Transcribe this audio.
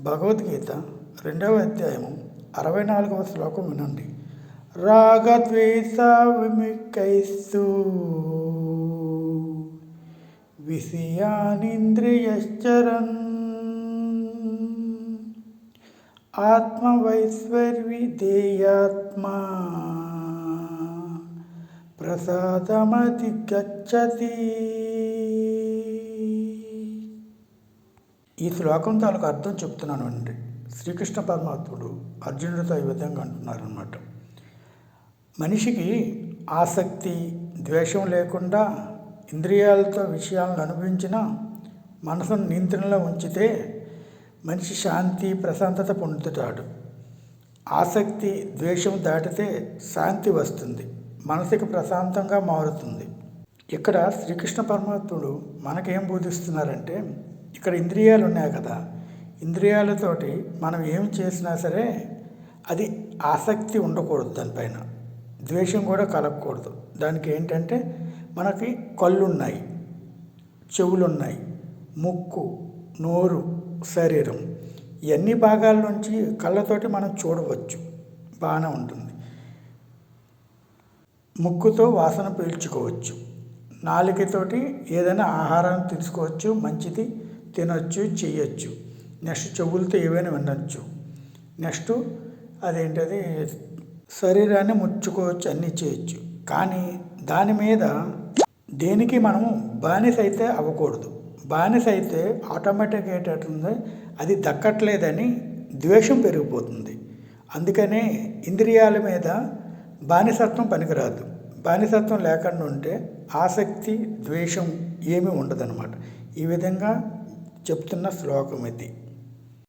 భగవద్గీత రెండవ అధ్యాయము అరవై నాలుగవ శ్లోకం వినండి. రాగద్వేష విముఖైస్తు విషయానింద్రియశ్చరన్ ఆత్మవైశ్వర్విధేయాత్మా ప్రసాదమధిగచ్చతి ఈ శ్లోకం తాలూకు అర్థం చెప్తున్నాను అండి. శ్రీకృష్ణ పరమాత్ముడు అర్జునుడితో ఈ విధంగా అంటున్నారనమాట మనిషికి ఆసక్తి ద్వేషం లేకుండా ఇంద్రియాలతో విషయాలను అనుభవించిన మనసును నియంత్రణలో ఉంచితే మనిషి శాంతి ప్రశాంతత పొందుతాడు. ఆసక్తి ద్వేషం దాటితే శాంతి వస్తుంది. మనసుకి ప్రశాంతంగా మారుతుంది. ఇక్కడ శ్రీకృష్ణ పరమాత్ముడు మనకేం బోధిస్తున్నారంటే ఇక్కడ ఇంద్రియాలు ఉన్నాయి కదా. ఇంద్రియాలతోటి మనం ఏం చేసినా సరే అది ఆసక్తి ఉండకూడదు దానిపైన. ద్వేషం కూడా కలగకూడదు. దానికి ఏంటంటే మనకి కళ్ళు ఉన్నాయి చెవులు ఉన్నాయి ముక్కు నోరు శరీరం. ఇవన్నీ భాగాల నుంచి కళ్ళతోటి మనం చూడవచ్చు. బాగానే ఉంటుంది. ముక్కుతో వాసన పీల్చుకోవచ్చు. నాలుకతోటి ఏదైనా ఆహారాన్ని తీసుకోవచ్చు. మంచిది. తినచ్చు చేయొచ్చు నెక్స్ట్ చెవులతో ఏవైనా వినొచ్చు. నెక్స్ట్ అదేంటది? శరీరాన్ని ముచ్చుకోవచ్చు అన్నీ చేయొచ్చు. కానీ దాని మీద దేనికి మనము బానిస అయితే అవ్వకూడదు. బానిస అయితే ఆటోమేటిక్ ఏంటంటుంది అది దక్కట్లేదని ద్వేషం పెరిగిపోతుంది. అందుకనే ఇంద్రియాల మీద బానిసత్వం పనికిరాదు. బానిసత్వం లేకుండా ఉంటే ఆసక్తి ద్వేషం ఏమీ ఉండదన్నమాట. ఈ విధంగా చెప్తున్న శ్లోకం ఇది.